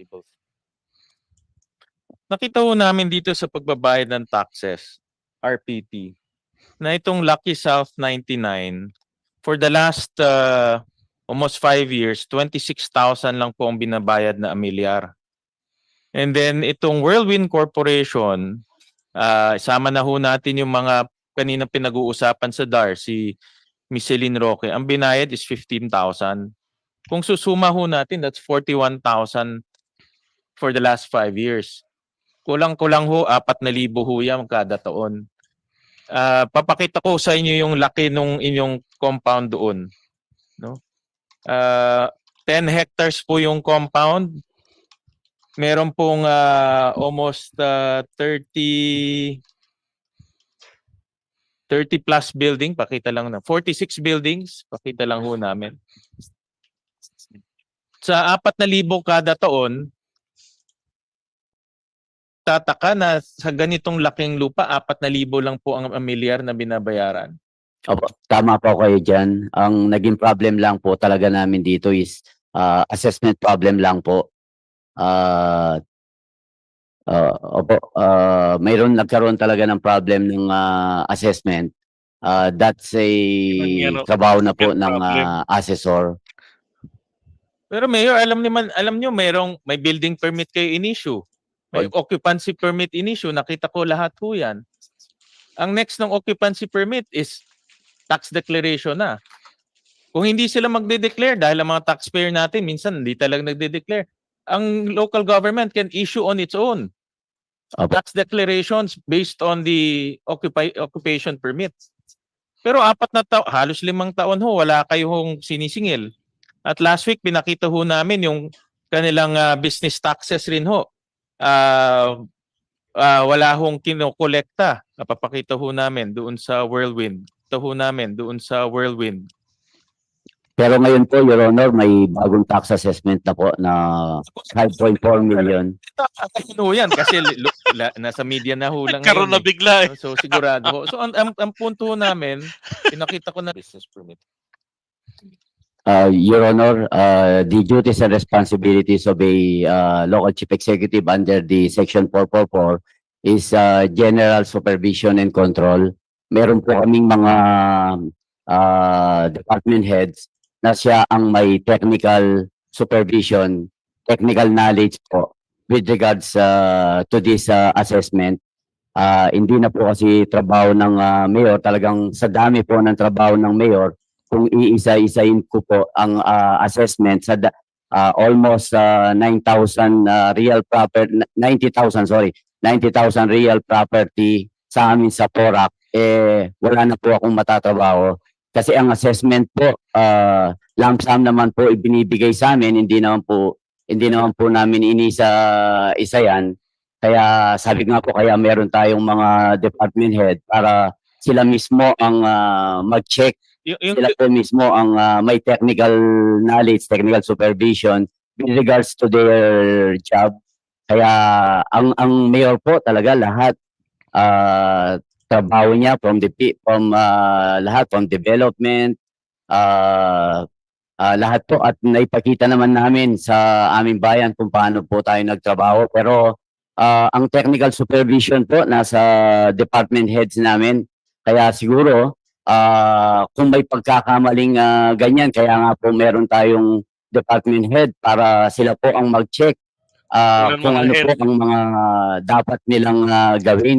Tables. Nakita ho namin dito sa pagbabayad ng taxes, RPT, na itong Lucky South 99, for the last uh, almost five years, 26,000 lang po ang binabayad na amilyar. And then itong Whirlwind Corporation, uh, sama na ho natin yung mga kanina pinag-uusapan sa DAR, si Miss Celine Roque, ang binayad is 15,000. Kung susuma ho natin, that's 41,000 for the last five years. Kulang-kulang ho, 4,000 ho yan kada taon. Ah, papakita ko sa inyo yung laki nung inyong compound doon. No? Ah, 10 hectares po yung compound. Meron pong ah, almost ah, 30 30 plus building, pakita lang na. 46 buildings, pakita lang ho namin. Sa 4,000 kada taon, tataka na sa ganitong laking lupa, 4,000 lang po ang amilyar na binabayaran. Opo, tama po kayo dyan. Ang naging problem lang po talaga namin dito is ah, assessment problem lang po. Ah, ah, opo, ah, mayroon nagkaroon talaga ng problem ng ah, assessment. Ah, that's a yan, trabaho na po ng ah, assessor. Pero Mayor, alam niyo man, alam niyo mayroong may building permit kayo in-issue. May occupancy permit in-issue, nakita ko lahat po 'yan. Ang next ng occupancy permit is tax declaration na. Kung hindi sila magde-declare dahil ang mga taxpayer natin minsan hindi talaga nagde-declare, ang local government can issue on its own Opo. tax declarations based on the occupy, occupation permit. Pero apat na taon, halos limang taon ho, wala kayong sinisingil. At last week, pinakita ho namin yung kanilang ah, business taxes rin ho. Ah, ah, wala hong kinokolekta. Napapakita ho namin doon sa Whirlwind. Ito ho namin doon sa Whirlwind. Pero ngayon po, Your Honor, may bagong tax assessment na po na 5.4 million. Ano ho yan? Kasi la- nasa media na ho lang Karoon ngayon na eh. bigla eh. So sigurado ho. So ang, ang, ang punto ho namin, pinakita ko na business permit. Uh, Your Honor, uh, the duties and responsibilities of a uh, local chief executive under the section 444 is uh, general supervision and control. Meron po kaming mga uh, department heads na siya ang may technical supervision, technical knowledge po with regards uh, to this uh, assessment. Uh, hindi na po kasi trabaho ng uh, mayor, talagang sa dami po ng trabaho ng mayor, kung iisa-isain ko po ang ah, assessment sa ah, almost ah, 9,000 ah, real property 90,000 sorry 90,000 real property sa amin sa Porac eh wala na po akong matatrabaho. Kasi ang assessment po ah, lump sum naman po ibinibigay sa amin hindi naman po hindi naman po namin inisa isa yan. Kaya sabi nga po kaya meron tayong mga department head para sila mismo ang ah, mag-check Yung, yung, sila po mismo ang ah, may technical knowledge, technical supervision with regards to their job. Kaya ang ang mayor po talaga lahat ah, trabaho niya from the from ah, lahat from development ah, ah, lahat po. At naipakita naman namin sa aming bayan kung paano po tayo nagtrabaho. Pero ah, ang technical supervision po nasa department heads namin. Kaya siguro ah kung may pagkakamaling ah, ganyan, kaya nga po meron tayong department head para sila po ang mag-check Walang kung ano head. po ang mga dapat nilang ah, gawin.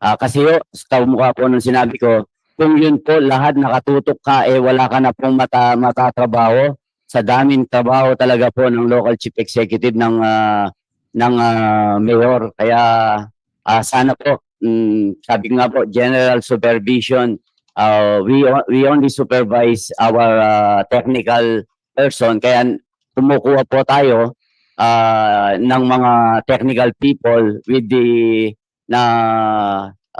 Ah, kasi yo, sa mukha po nung sinabi ko, kung yun po lahat nakatutok ka, eh wala ka na pong mata, matatrabaho. Sa daming trabaho talaga po ng local chief executive ng ah, ng ah, mayor. Kaya ah, sana po, mm, sabi nga po, general supervision uh, we we only supervise our uh, technical person. Kaya kumukuha po tayo uh, ng mga technical people with the na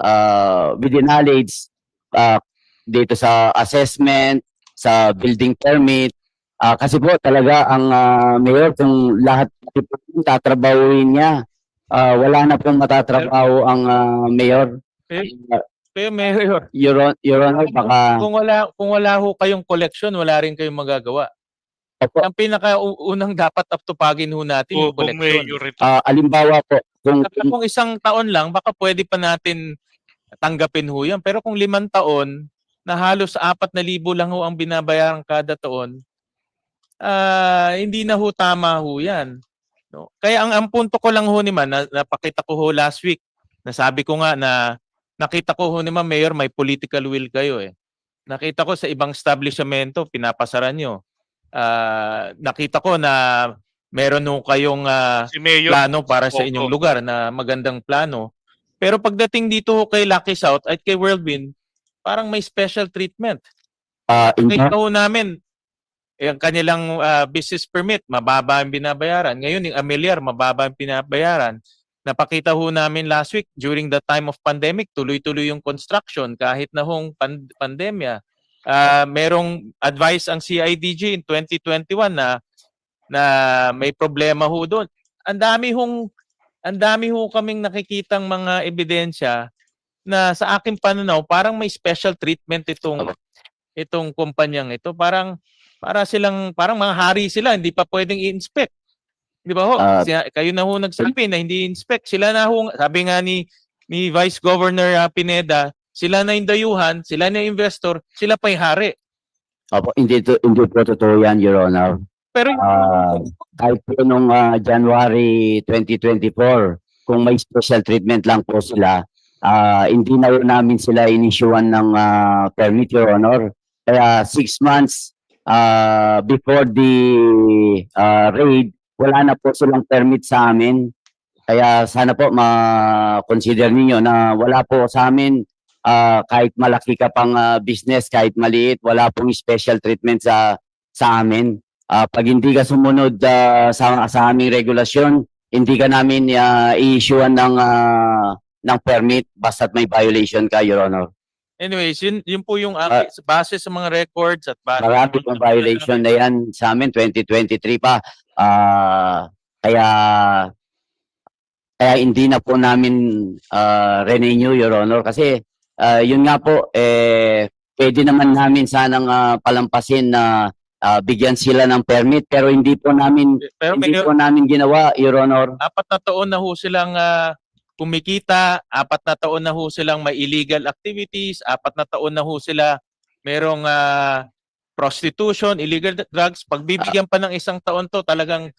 uh, with the knowledge uh, dito sa assessment sa building permit. Ah, kasi po talaga ang uh, mayor kung lahat tatrabahuin niya ah, wala na pong matatrabaho ang ah, mayor. Eh, pero Mayor, Your, Hon- Your Honor, baka kung wala kung wala ho kayong collection, wala rin kayong magagawa. Opo, Ang pinakaunang dapat aptupagin ho natin yung Kung may koleksyon. urethra. ah, alimbawa po, kung Saka kung isang taon lang, baka pwede pa natin tanggapin ho yan. Pero kung limang taon, na halos apat na libo lang ho ang binabayaran kada taon, ah hindi na ho tama ho yan. No? Kaya ang, ang punto ko lang ho ni Man, na, napakita ko ho last week, nasabi ko nga na nakita ko ho ni Man, Mayor, may political will kayo eh. Nakita ko sa ibang establishmento, pinapasaran nyo. Ah, nakita ko na meron ho kayong ah, Si Mayor. plano para sa Opo. inyong lugar na magandang plano. Pero pagdating dito ho kay Lucky South at kay Whirlwind, parang may special treatment. ah, in Nakita ho namin, eh, ang kanilang ah, business permit, mababa ang binabayaran. Ngayon, yung Ameliar, mababa ang binabayaran. Napakita ho namin last week, during the time of pandemic, tuloy-tuloy yung construction kahit na hong pan- pandemya. Ah, merong advice ang CIDG in 2021 na na may problema ho doon. Ang dami hong ang dami ho kaming nakikitang mga ebidensya na sa aking pananaw parang may special treatment itong itong kumpanyang ito. Parang para silang parang mga hari sila, hindi pa pwedeng i-inspect. Di ba ho? Ah. Siya- kayo na ho nagsabi na hindi i-inspect. Sila na ho, sabi nga ni ni Vice Governor ah, Pineda, sila na yung dayuhan, sila na yung investor, sila pa yung hari. Opo, hindi, to, hindi po totoo yan, Your Honor. Pero yung- Ah, kahit po nung ah, January 2024, kung may special treatment lang po sila, ah, hindi na rin namin sila inisyuan ng ah, permit, Your Honor. Kaya six months ah, before the ah, raid, wala na po silang permit sa amin. Kaya sana po ma-consider ninyo na wala po sa amin ah, kahit malaki ka pang ah, business, kahit maliit, wala pong special treatment sa sa amin. Ah, pag hindi ka sumunod ah, sa sa aming regulasyon, hindi ka namin uh, i-issuean ng ah, ng permit basta't may violation ka, Your Honor. Anyways, yun, yun po yung aking- base sa mga records at base Marami pong violation na yan sa amin 2023 pa. Ah, kaya kaya hindi na po namin ah, renew, Your Honor, kasi ah, yun nga po eh pwede naman namin sanang ah, palampasin na ah, bigyan sila ng permit pero hindi po namin Pero hindi may po namin ginawa, Your Honor. apat na taon na ho silang ah, kumikita, apat na taon na ho silang may illegal activities, apat na taon na ho sila merong ah, prostitution, illegal drugs. Pagbibigyan pa ng isang taon to, talagang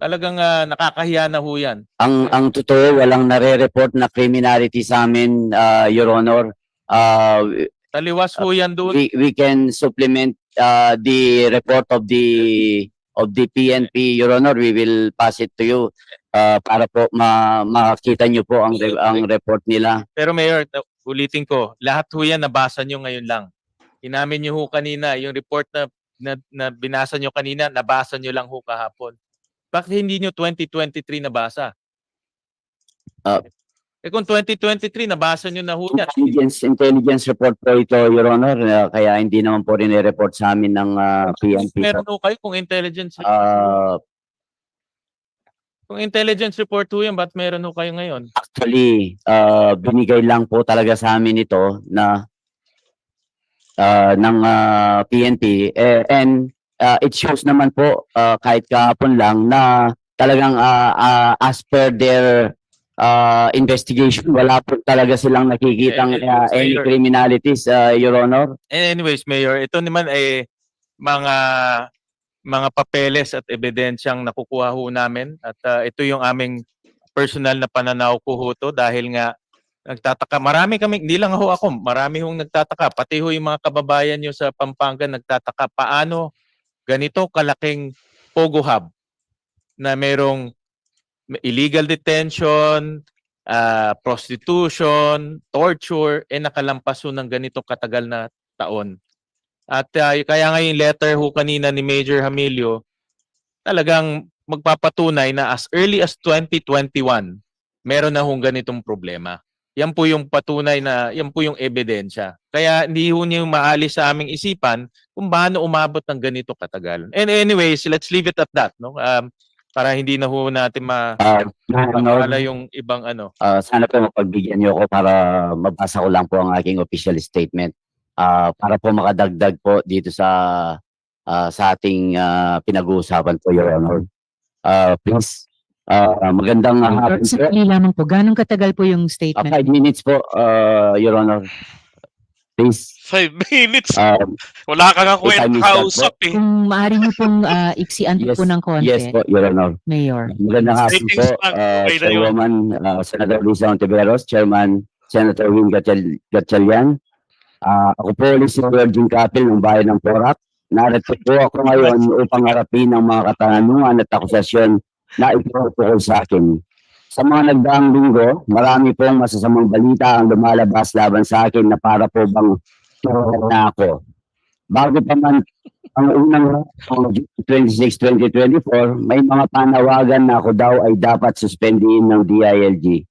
talagang ah, nakakahiya na ho yan. Ang ang totoo walang nare-report na criminality sa amin, ah, Your Honor. Ah, Taliwas ho yan doon. we we can supplement uh, the report of the of the PNP Your Honor we will pass it to you uh, para po ma makita niyo po ang re- ang report nila Pero Mayor, na- ulitin ko, lahat ho yan nabasa nyo ngayon lang. Inamin nyo ho kanina, yung report na, na, na binasa nyo kanina, nabasa nyo lang ho kahapon. Bakit hindi nyo 2023 nabasa? Ah. eh kung 2023, nabasa nyo na ho yan. intelligence intelligence report po ito Your Honor uh, kaya hindi naman po rin report sa amin ng uh, PNP Meron ho kayo kung intelligence report. uh, kung intelligence report ho yan, ba't meron ho kayo ngayon? actually uh, binigay lang po talaga sa amin ito na uh, ng uh, PNP eh, and uh, it shows naman po uh, kahit kahapon lang na talagang uh, uh, as per their uh, investigation wala po talaga silang nakikitang Eh, eh, uh, any criminalities uh, your honor? Anyways, Mayor, ito naman ay mga mga papeles at ebidensyang nakukuha ho namin at ah, ito yung aming personal na pananaw ko ho to dahil nga nagtataka marami kami hindi lang ho ako marami hong nagtataka. Pati ho yung mga kababayan nyo sa Pampanga nagtataka paano ganito kalaking pogo hub na merong illegal detention ah, prostitution torture eh nakalampas ho ng ganito katagal na taon. At ah, kaya nga yung letter ho kanina ni Major Hamilio, talagang magpapatunay na as early as 2021, meron na hong ganitong problema. Yan po yung patunay na, yan po yung ebidensya. Kaya hindi ho niyo maalis sa aming isipan kung paano umabot ng ganito katagal. And anyways, let's leave it at that. No? Um, para hindi na ho natin ma uh, Honor, mawala yung ibang ano. uh, sana po mapagbigyan niyo ako para mabasa ko lang po ang aking official statement. Ah, para po makadagdag po dito sa ah, sa ating ah, pinag-uusapan po, Your Honor. Ah, please, ah, magandang hapon po. Sakali lamang po. Ganong katagal po yung Ah, statement? five minutes po, ah, Your Honor. Please. Five minutes. Um, Wala ka nga kwenta kausap eh. Kung maaari mo pong ah, iksian Yes, po ng konti, yes po, Your Honor. Mayor. Magandang hapon po, uh. Chairwoman, uh, Senator Lisa Ontiveros, Chairman Senator Win Gatchal- Gatchalian. Uh, ako po ulit si Virgin Capil ng bayan ng Porac. Narito po ako ngayon upang harapin ang mga katanungan at akusasyon na ipinutukol sa akin. Sa mga nagdaang linggo, marami pong masasamang balita ang lumalabas laban sa akin na para po bang terror na ako. Bago pa man ang unang 26-2024, may mga panawagan na ako daw ay dapat suspendihin ng DILG.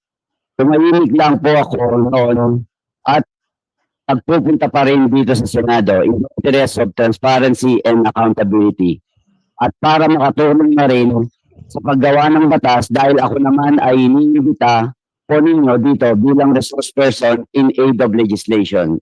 Tumahimik lang po ako noon at nagpupunta pa rin dito sa Senado in the interest of transparency and accountability. At para makatulong na rin sa paggawa ng batas dahil ako naman ay inibita po ninyo dito bilang resource person in aid of legislation.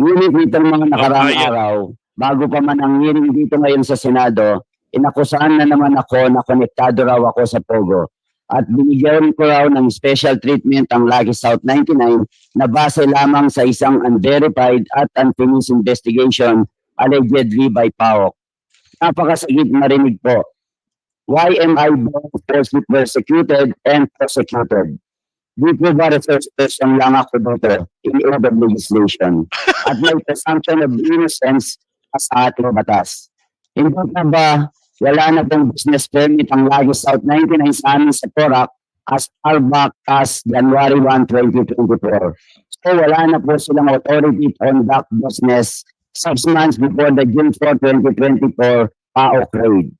Ngunit nitong mga nakaraang Ayan. araw, bago pa man ang hearing dito ngayon sa Senado, inakusahan na naman ako na konektado raw ako sa Pogo. At binigyan ko raw ng special treatment ang Lucky South 99 na base lamang sa isang unverified at unfinished investigation allegedly by PAOK. Napakasagit marinig po. Why am I falsely persecuted and prosecuted? Di po ba resource person lang ako dito in aid legislation? At may presumption of innocence sa ating batas. Hindi pa ba wala na pong business permit ang Lagi South 99 sa amin sa Porac as far back as January 1, 2024. So wala na po silang authority to conduct business six months before the June 4, 2024 PAOK raid.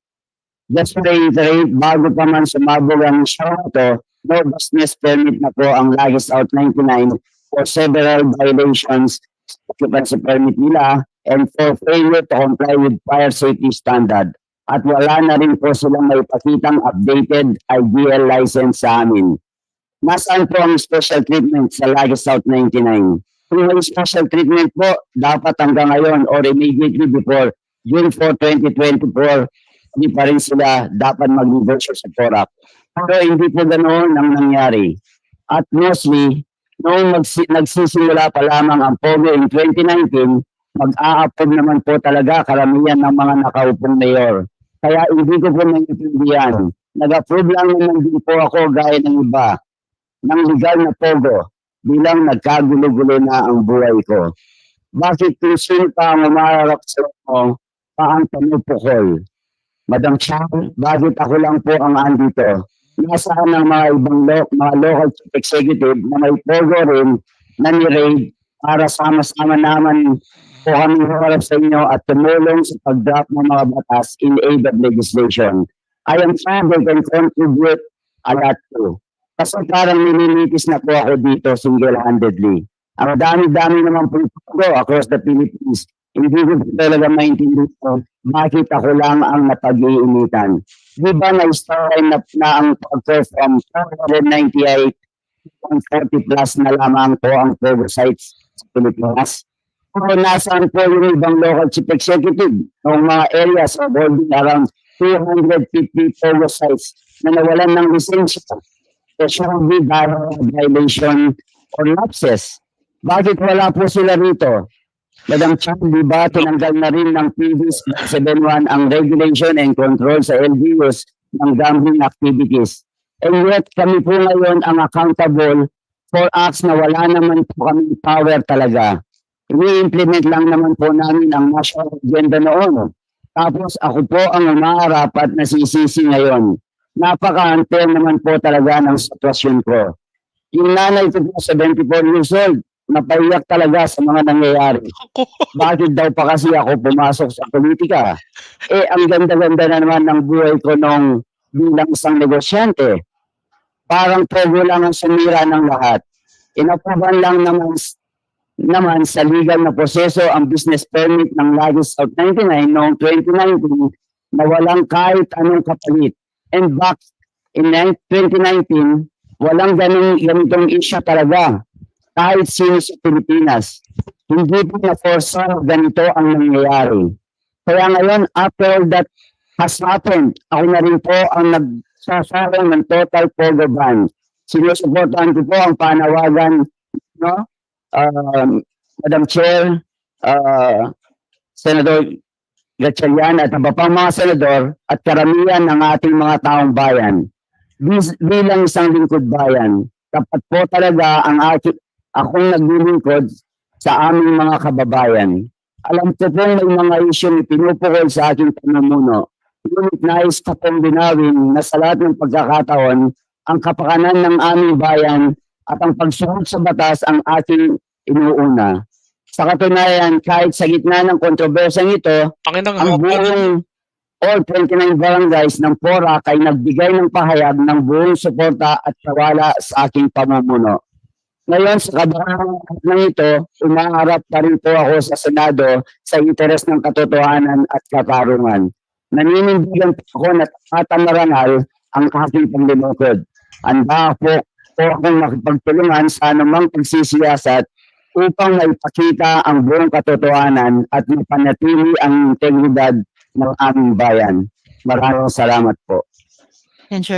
To reiterate, bago pa man sumabog ang show na to, no business permit na po ang Lagi South 99 for several violations sa occupancy permit nila and for failure to comply with fire safety standard at wala na rin po silang may pakitang updated IGL license sa amin. Nasaan po ang special treatment sa Lagi South 99? Kung may special treatment po, dapat hanggang ngayon or immediately before June 4, 2024, hindi pa rin sila dapat mag-reverse sa PORAC. Pero hindi po ganoon ang nangyari. At mostly, noong magsi- nagsisimula pa lamang ang POGO in 2019, mag-a-approve naman po talaga karamihan ng mga nakaupong mayor. Kaya hindi ko po naiintindihan. Nag-approve lang naman din po ako gaya ng iba ng legal na pogo bilang nagkagulo-gulo na ang buhay ko. Bakit kung sino pa ang umararap sa mo paang panupukol? Madam Chang, bakit ako lang po ang andito? Nasaan ang mga ibang lo- mga local chief executive na may pogo rin na ni-raid para sama-sama naman po kami harap sa inyo at tumulong sa pag-draft ng mga batas in aid of legislation. I am sure they can contribute a lot too. Kasi parang nililitis na po ako dito single-handedly. Ang dami-dami naman po ito across the Philippines. Hindi ko talaga maintindihan bakit ako lang ang napag-iinitan. Di ba na-story na, na ang pag from 498 140 plus na lamang po ang Pogo sites sa Pilipinas? Pero nasaan po yung ibang local chief executive ng mga areas of holding around 250 Pogo sites na nawalan ng lisensya? Presumably dahil sa violation or lapses. Bakit wala po sila rito? Madam Chan, di ba tinanggal na rin ng previous 71 ang regulation and control sa LGUs ng gambling activities? And yet kami po ngayon ang accountable for acts na wala naman po kami power talaga. Ini-implement lang naman po namin ang national agenda noon. Tapos ako po ang umaharap at nasisisi ngayon. Napaka-unfair naman po talaga ng sitwasyon ko. Yung nanay ko po, 74 years old, napaiyak talaga sa mga nangyayari. Bakit daw pa kasi ako pumasok sa politika? Eh, ang ganda-ganda na naman ng buhay ko nung bilang isang negosyante. Parang pogo lang ang sumira ng lahat. Inaproban lang naman naman sa legal na proseso ang business permit ng Lagos South 99 noong 2019 na walang kahit anong kapalit. And back in 2019, walang ganung ganitong issue talaga kahit sino sa Pilipinas. Hindi po na foresaw ganito ang nangyayari. Kaya ngayon, after all that has happened, ako na rin po ang nagsasarang ng total pogo ban. Sinusuportahan ko po ang panawagan, no? Um, Madam Chair, uh, Senador Gatchalian at iba pang mga senador at karamihan ng ating mga taong bayan. Bis, bilang isang lingkod bayan, dapat po talaga ang aking, akong naglilingkod sa aming mga kababayan. Alam ko po may mga isyong ipinupukol sa aking pamumuno. Ngunit nais ko pong binawin na sa lahat ng pagkakataon, ang kapakanan ng aming bayan at ang pagsunod sa batas ang ating inuuna. Sa katunayan, kahit sa gitna ng kontrobersyang ito, Ang inang ang buong all 29 barangays ng PORAC ay nagbigay ng pahayag ng buong suporta at kawala sa aking pamumuno. Ngayon, sa kadarang ng ito, umaharap pa rin po ako sa Senado sa interes ng katotohanan at katarungan. Naninindigan po ako na tapatan marangal ang aking panglilingkod. Handa po po akong makipagtulungan sa anumang pagsisiyasat upang maipakita ang buong katotohanan at mapanatili ang integridad ng aming bayan. Maraming salamat po.